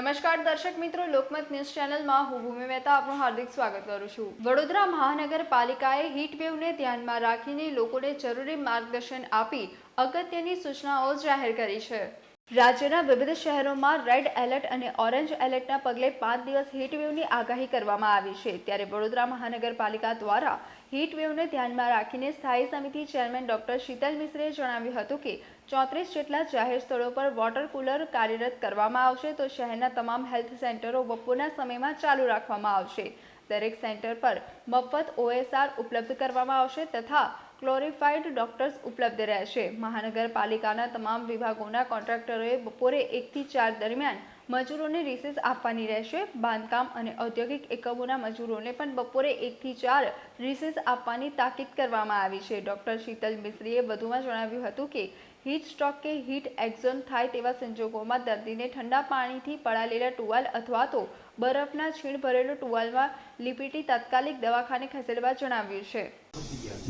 નમસ્કાર દર્શક મિત્રો, લોકમત ન્યૂઝ ચેનલમાં હું ભૂમિ મહેતા આપનું હાર્દિક સ્વાગત કરું છું. વડોદરા મહાનગરપાલિકાએ હીટ વેવને ધ્યાનમાં રાખીને લોકોને જરૂરી માર્ગદર્શન આપી અગત્યની સૂચનાઓ જાહેર કરી છે. રાજ્યના વિવિધ શહેરોમાં રેડ એલર્ટ અને ઓરેન્જ એલર્ટના પગલે પાંચ દિવસ હીટ વેવની આગાહી કરવામાં આવી છે. ત્યારે વડોદરા મહાનગરપાલિકા દ્વારા હીટ વેવને ધ્યાનમાં રાખીને સ્થાયી સમિતિ ચેરમેન ડોક્ટર શીતલ મિશ્રે જણાવ્યું હતું કે, ચોત્રીસ જેટલા જાહેર સ્થળો પર વોટર કુલર કાર્યરત કરવામાં આવશે તો શહેરના તમામ હેલ્થ સેન્ટરો બપોરના સમયમાં ચાલુ રાખવામાં આવશે. દરેક સેન્ટર પર મફત ઓએસઆર ઉપલબ્ધ કરવામાં આવશે તથા ક્લોરિફાઈડ ડોક્ટર્સ ઉપલબ્ધ રહેશે. મહાનગરપાલિકાના તમામ વિભાગોના કોન્ટ્રાક્ટરોએ બપોરે એકથી ચાર દરમિયાન મજૂરોને રિસીસ આપવાની રહેશે. બાંધકામ અને ઔદ્યોગિક એકમોના મજૂરોને પણ બપોરે એકથી ચાર રિસીસ આપવાની તાકીદ કરવામાં આવી છે. ડૉક્ટર શીતલ મિશ્રીએ વધુમાં જણાવ્યું હતું કે હીટ સ્ટ્રોક કે હીટ એક્ઝોન થાય તેવા સંજોગોમાં દર્દીને ઠંડા પાણીથી પડાલેલા ટુવાલ અથવા તો બરફના છીણ ભરેલું ટુવાલમાં લીપીટી તાત્કાલિક દવાખાને ખસેડવા જણાવ્યું છે.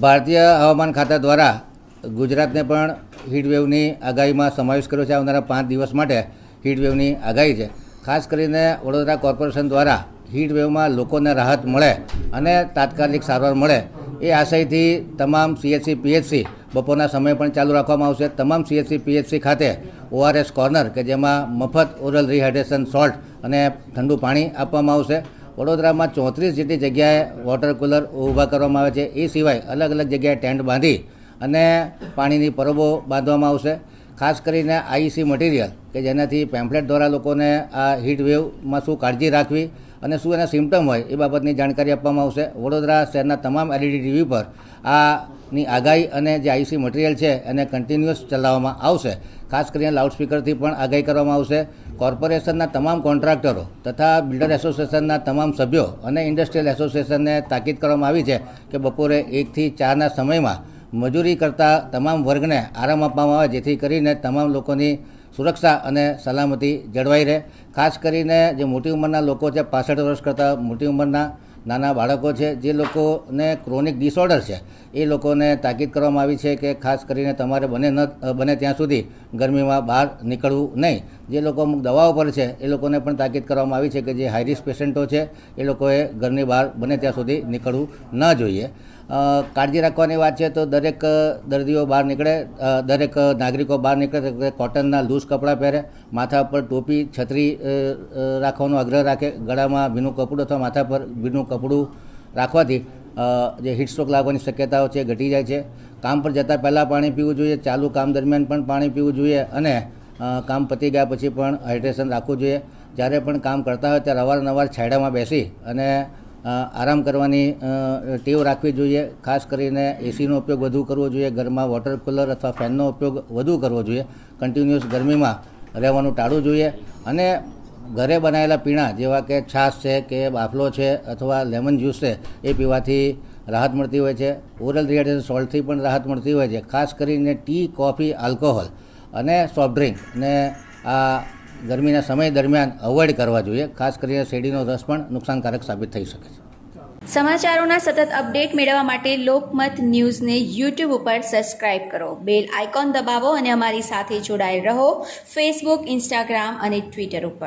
ભારતીય હવામાન ખાતા દ્વારા ગુજરાતને પણ હીટવેવની આગાહીમાં સમાવેશ કર્યો છે આવનારા પાંચ દિવસ માટે. હીટવેવની આગાહી છે. ખાસ કરીને વડોદરા કોર્પોરેશન દ્વારા હીટવેવમાં લોકોને રાહત મળે અને તાત્કાલિક સારવાર મળે, એ આશયથી તમામ સીએચસી પીએચસી બપોરના સમય પણ ચાલુ રાખવામાં આવશે. તમામ સીએચસી પીએચસી ખાતે ઓઆરએસ કોર્નર કે જેમાં મફત ઓરલ રિહાઇડ્રેશન સોલ્ટ અને ઠંડુ પાણી આપવામાં આવશે. વડોદરામાં ચોત્રીસ જેટલી જગ્યાએ વોટર કુલર ઊભા કરવામાં આવે છે. એ સિવાય અલગ અલગ જગ્યાએ ટેન્ટ બાંધી અને પાણીની પરબો બાંધવામાં આવશે. ખાસ કરીને આઈસી મટીરિયલ, કે જેનાથી પેમ્પલેટ દ્વારા લોકોને આ હીટ વેવમાં શું કાળજી રાખવી અને શું એના સિમ્ટમ હોય, એ બાબતની જાણકારી આપવામાં આવશે. વડોદરા શહેરના તમામ એલઈડી ટીવી પર આની આગાહી અને જે આઈસી મટીરિયલ છે, એને કન્ટિન્યુઅસ ચલાવવામાં આવશે. ખાસ કરીને લાઉડસ્પીકરથી પણ આગાહી કરવામાં આવશે. કોર્પોરેશનના તમામ કોન્ટ્રાક્ટરો તથા બિલ્ડર એસોસિએશનના તમામ સભ્યો અને ઇન્ડસ્ટ્રીયલ એસોસિએશનને તાકીદ કરવામાં આવી છે કે બપોરે એકથી ચારના સમયમાં મજૂરી કરતા તમામ વર્ગને આરામ આપવામાં આવે, જેથી કરીને તમામ લોકોની સુરક્ષા અને સલામતી જળવાઈ રહે. ખાસ કરીને જે મોટી ઉંમરના લોકો છે, પાસઠ વર્ષ કરતાં મોટી ઉંમરના નાના બાળકો છે, જે લોકોને ક્રોનિક ડિસઓર્ડર છે, એ લોકોને તાકીદ કરવામાં આવી છે કે ખાસ કરીને તમારે બને ન, બને ત્યાં સુધી ગરમીમાં બહાર નીકળવું નહીં. જે લોકો અમુક દવાઓ પર છે, એ લોકોને પણ તાકીદ કરવામાં આવી છે કે જે હાઈરિસ્ક પેશન્ટો છે, એ લોકોએ ઘરની બહાર બને ત્યાં સુધી નીકળવું ન જોઈએ. કાળજી રાખવાની વાત છે તો દરેક દર્દીઓ બહાર નીકળે દરેક નાગરિકો બહાર નીકળે કોટનના લૂઝ કપડાં પહેરે, માથા પર ટોપી, છત્રી રાખવાનો આગ્રહ રાખે, ગળામાં ભીનું કપડું અથવા માથા પર ભીનું કપડું રાખવાથી જે હીટ લાગવાની શક્યતાઓ છે ઘટી જાય છે. કામ પર જતાં પહેલાં પાણી પીવું જોઈએ, ચાલુ કામ દરમિયાન પણ પાણી પીવું જોઈએ અને કામ પતી ગયા પછી પણ હાઇડ્રેશન રાખવું જોઈએ. જ્યારે પણ કામ કરતા હોય ત્યારે અવારનવાર છાંયડામાં બેસી અને આરામ કરવાની ટેવ રાખવી જોઈએ. ખાસ કરીને એસીનો ઉપયોગ વધુ કરવો જોઈએ. ઘરમાં વોટર કુલર અથવા ફેનનો ઉપયોગ વધુ કરવો જોઈએ. કન્ટિન્યુઅસ ગરમીમાં રહેવાનું ટાળવું જોઈએ. અને ઘરે બનાવેલા પીણા જેવા કે છાશ છે કે બાફલો છે અથવા લેમન જ્યુસ છે, એ પીવાથી રાહત મળતી હોય છે. ઓરલ રિહાઇડ્રેશન સોલ્ટથી પણ રાહત મળતી હોય છે. ખાસ કરીને ટી કોફી આલ્કોહોલ અને સોફ્ટ ડ્રિંક ને આ ગરમીના સમય દરમિયાન અવોઇડ કરવા જોઈએ. ખાસ કરીને શેરડીનો રસ પણ નુકસાનકારક સાબિત થઈ શકે છે. સમાચારોના સતત અપડેટ મેળવવા માટે લોકમત ન્યૂઝને યુટ્યુબ ઉપર સબસ્ક્રાઇબ કરો. બેલ આઇકોન દબાવો અને અમારી સાથે જોડાયેલ રહો. ફેસબુક ઇન્સ્ટાગ્રામ અને ટ્વિટર ઉપર.